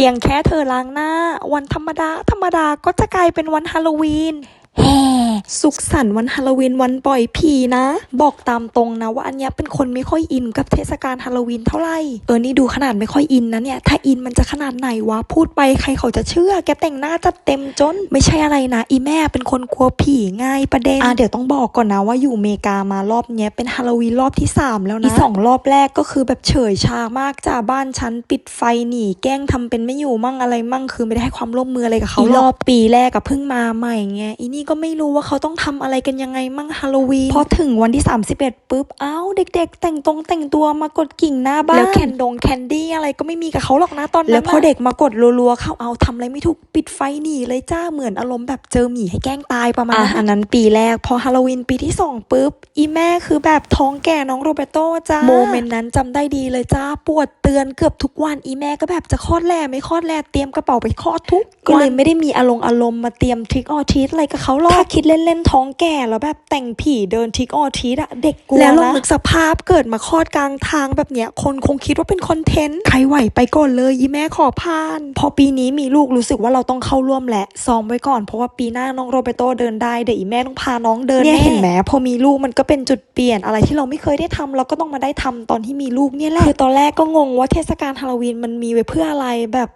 พียงแค่เธอล้างหน้า วันธรรมดา ธรรมดาก็จะกลายเป็นวันฮาโลวีน แฮ่สุขสันต์วันฮาโลวีนวันปล่อยผีนะ บอกตามตรงนะว่าอันเนี้ยเป็นคนไม่ค่อยอินกับเทศกาลฮาโลวีนเท่าไหร่เออนี่ดูขนาดไม่ค่อยอินนะเนี่ยถ้าอินมันจะขนาดไหนวะพูดไปใครเขาจะเชื่อ แกแต่งหน้าจัดเต็มจน ไม่ใช่อะไรนะ อีแม่เป็นคนกลัวผีง่ายประเด็นอะเดี๋ยวต้องบอกก่อนนะว่าอยู่อเมริกามารอบเนี้ยเป็นฮาโลวีนรอบที่สามแล้วนะอีสองรอบแรกก็คือแบบเฉยชามากจ้าบ้านฉันปิดไฟหนีแกล้งทำเป็นไม่อยู่มั่งอะไรมั่งคือไม่ได้ให้ความร่วมมืออะไรกับเขาอกรอบปีแรกกับเพิ่งมาใหม่ไงอีนี่ก็ไม่รู้ว่าเขาต้องทำอะไรกันยังไงมั่งฮาโลวีนพอถึงวันที่ 31ปุ๊บเอ้าเด็ก ๆ แต่งตรงแต่งตัวมากดกิ่งหน้าบ้านแล้วแคนดงแคนดี้อะไรก็ไม่มีกับเขาหรอกนะตอนนั้นแล้วพอเด็กมากดรัวๆเข้าเอาทำอะไรไม่ถูกปิดไฟหนีเลยจ้าเหมือนอารมณ์แบบเจอหมีให้แกล้งตายประมาณนั้นอันนั้นปีแรกพอฮาโลวีนปีที่สองปุ๊บอีแม่คือแบบท้องแก่น้องโรเบโตจ้าโมเมนต์นั้นจำได้ดีเลยจ้าปวดเตือนเกือบทุกวันอีแม่ก็แบบจะคลอดแล่ไม่คลอดแล่เตรียมกระเป๋าไปคลอดทุกก็เลยไม่ได้มีอารมณ์อารมณ์มาเตรียมทริกออทีสอะไรกับเขาหรอกถ้าคิดเล่นๆท้องแก่แล้วแบบแต่งผีเดินทริกออทีสอะเด็กกลัวแล้วลองนึกสภาพเกิดมาคลอดกลางทางแบบเนี้ยคนคงคิดว่าเป็นคอนเทนต์ใครไหวไปก่อนเลยอีแม่ขอผ่าน พอปีนี้มีลูกรู้สึกว่าเราต้องเข้าร่วมแหละซ้อมไว้ก่อนเพราะว่าปีหน้าน้องโรเบโตเดินได้เดี๋ยวอีแม่ต้องพาน้องเดินเนี่ยเห็นไหมพอมีลูกมันก็เป็นจุดเปลี่ยนอะไรที่เราไม่เคยได้ทำเราก็ต้องมาได้ทำตอนที่มีลูกเนี่ยแหละคือตอนแรกก็งงว่าเทศกาลฮาโลวีนมันมีไว้เพื่ออะไรแบบ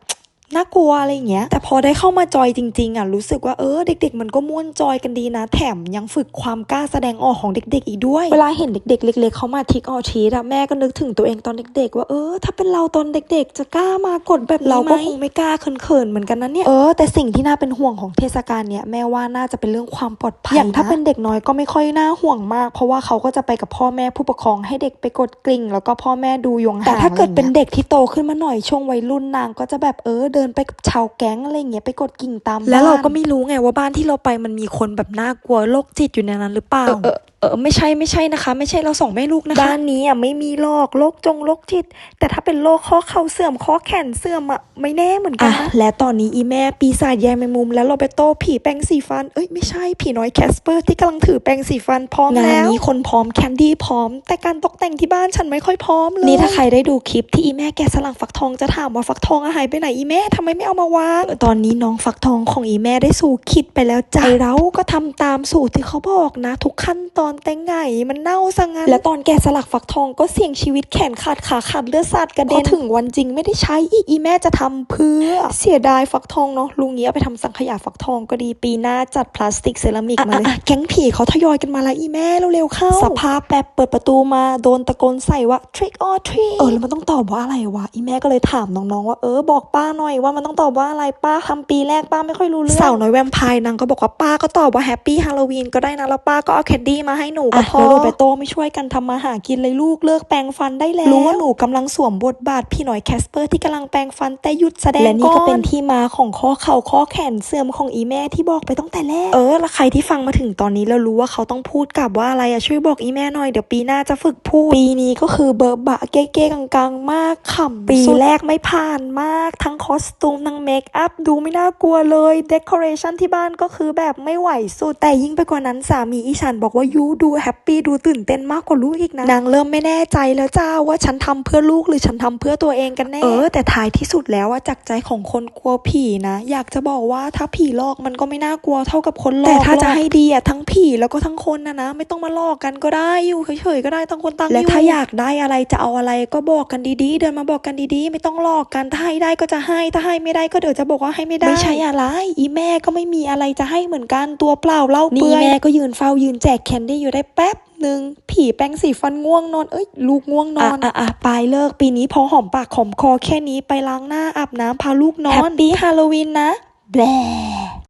น่ากลัวอะไรอย่างเงี้ย แต่พอได้เข้ามาจอยจริงๆอะรู้สึกว่าเออเด็ก ๆ มันก็ม่วนจอยกันดีนะ แถมยังฝึกความกล้าแสดงออกของเด็ก ๆ อีกด้วย เวลาเห็นเด็ก ๆ เล็ก ๆเขามาทิกออทีอะแม่ก็นึกถึงตัวเองตอนเด็ก ๆ ว่าเออ ถ้าเป็นเราตอนเด็ก ๆ จะกล้ามากดแบบเราก็คงไม่กล้าเขินๆเหมือนกันนะเนี่ยเออแต่สิ่งที่น่าเป็นห่วงของเทศกาลเนี้ยแม่ว่าน่าจะเป็นเรื่องความปลอดภัยอย่างถ้าเป็นเด็กน้อยก็ไม่ค่อยน่าห่วงมาก เพราะว่าเขาก็จะไปกับพ่อแม่ผู้ปกครองให้เด็กไปกดกริ่ง แล้วก็พ่อแม่ดูอยงห่างแต่ถ้าเกิดเป็นเด็กที่โตขึ้นมาหน่อยช่วงวัยรุ่นนางก็จะแบบเออเดินไปกับชาวแก๊งอะไรอย่างเงี้ยไปกดกิ่งตามแล้วเราก็ไม่รู้ไงว่าบ้านที่เราไปมันมีคนแบบน่ากลัวโรคจิตอยู่ในนั้นหรือเปล่า เออเออไม่ใช่ไม่ใช่นะคะ ไม่ใช่เราสองแม่ลูกนะคะบ้านนี้อะไม่มีโรคโรคจงโรคจิต แต่ถ้าเป็นโรคข้อเข่าเสื่อมข้อแขนเสื่อมอะไม่แน่เหมือนกันนะและตอนนี้อีแม่ปีศาจแยมแมงมุม และโรเบโตผีแปรงสีฟัน เอ้ยไม่ใช่ผีน้อยแคสเปอร์ที่กำลังถือแปรงสีฟันพร้อมแล้วงานนี้คนพร้อมแคนดี้พร้อม แต่การตกแต่งที่บ้านฉันไม่ค่อยพร้อมเลยนี่ถ้าใครได้ดูคลิปที่อีแม่แกะสลักฟักทองจะถามว่าฟักทองอะหายไปไหนอีแม่ทำไมไม่เอามาวางตอนนี้น้องฟักทองของอีแม่ได้สู่คิดไปแล้วจ้ะเราก็ทำตามสูตรที่เขาบอกนะ ทุกขั้นตอนแต่งไงมันเน่าซะงั้น และตอนแกะสลักฟักทองก็เสี่ยงชีวิตแขนขาดขาขาดเลือดสาดกระเด็นพอถึงวันจริงไม่ได้ใช้อีกอีแม่จะทำเพื่อ เสียดายฟักทองเนาะลุงนี้เอาไปทำสังขยาฟักทองก็ดีปีหน้าจัดพลาสติกเซรามิกมาเลยแก๊งผีเขาทยอยกันมาแล้วอีแม่เร็วๆเข้าสภาพแบบเปิดประตูมาโดนตะโกนใส่ว่า trick or treat เออแล้วมันต้องตอบว่าอะไรวะอีแม่ก็เลยถามน้องๆว่าเออบอกป้าหน่อยว่ามันต้องตอบว่าอะไรป้าทำปีแรกป้าไม่ค่อยรู้เรื่องสาวน้อยแวมไพร์นางก็บอกว่าป้าก็ตอบว่าแฮปปี้ฮาโลวีนก็ได้นะแล้วป้าก็เอาแคนดี้มาให้หนูก็พอแล้วโรเบโตไม่ช่วยกันทำมาหากินเลยลูกเลิกแปรงฟันได้แล้ว รู้ว่าหนูกำลังสวมบทบาทพี่หน่อยแคสเปอร์ที่กำลังแปรงฟันแต่หยุดแสดงและนี่ก็เป็นที่มาของข้อเข่าข้อแขนเสื่อมของอีแม่ที่บอกไปตั้งแต่แรก เออแล้วใครที่ฟังมาถึงตอนนี้แล้วรู้ว่าเขาต้องพูดกลับว่าอะไรอะช่วยบอกอีแม่หน่อยเดี๋ยวปีหน้าจะฝึกพูดปีนี้ก็คือเบอร์บะเก๊ๆกลางๆมากขำปีแรกไม่ผ่านมากทั้งคอสตูมทั้งเมคอัพดูไม่น่ากลัวเลยเดคอเรชันที่บ้านก็คือแบบไม่ไหวสุดแต่ยิ่งไปกว่านั้นสามีอีฉันบอกว่ายูดูแฮปปี้ดูตื่นเต้นมากกว่าลูกอีกนะนางเริ่มไม่แน่ใจแล้วจ้าว่าฉันทำเพื่อลูกหรือฉันทำเพื่อตัวเองกันแน่เออแต่ท้ายที่สุดแล้วว่าจากใจของคนกลัวผีนะ อยากจะบอกว่าถ้าผีหลอกมันก็ไม่น่ากลัวเท่ากับคนหลอกแต่ถ้าจะให้ดีอะทั้งผีแล้วก็ทั้งคนนะนะ ไม่ต้องมาหลอกกันก็ได้อยู่เฉยๆก็ได้ตั้งคนตั้งและถ้าอยากได้อะไรจะเอาอะไรก็บอกกันดีๆ เดินมาบอกกันดีๆ ไม่ต้องหลอกกันถ้าให้ได้ก็จะให้ถ้าให้ไม่ได้ก็เดี๋ยวจะบอกว่าให้ไม่ได้ไม่ใช่อะไรอีแม่ก็ไม่มีอะไรจะให้เหมือนกันตัวเปล่าเล่าเปื่อยนี่แม่ก็ยืนเฝ้ายืนแจกแคนดี้อยู่ได้แป๊บหนึ่งผีแป้งสีฟันง่วงนอน เอ้ย ลูกง่วงนอน อะอะไปเลิกปีนี้พอหอมปากหอมคอแค่นี้ไปล้างหน้าอาบน้ำพาลูกนอนแฮปปี้ฮาโลวีนนะแบล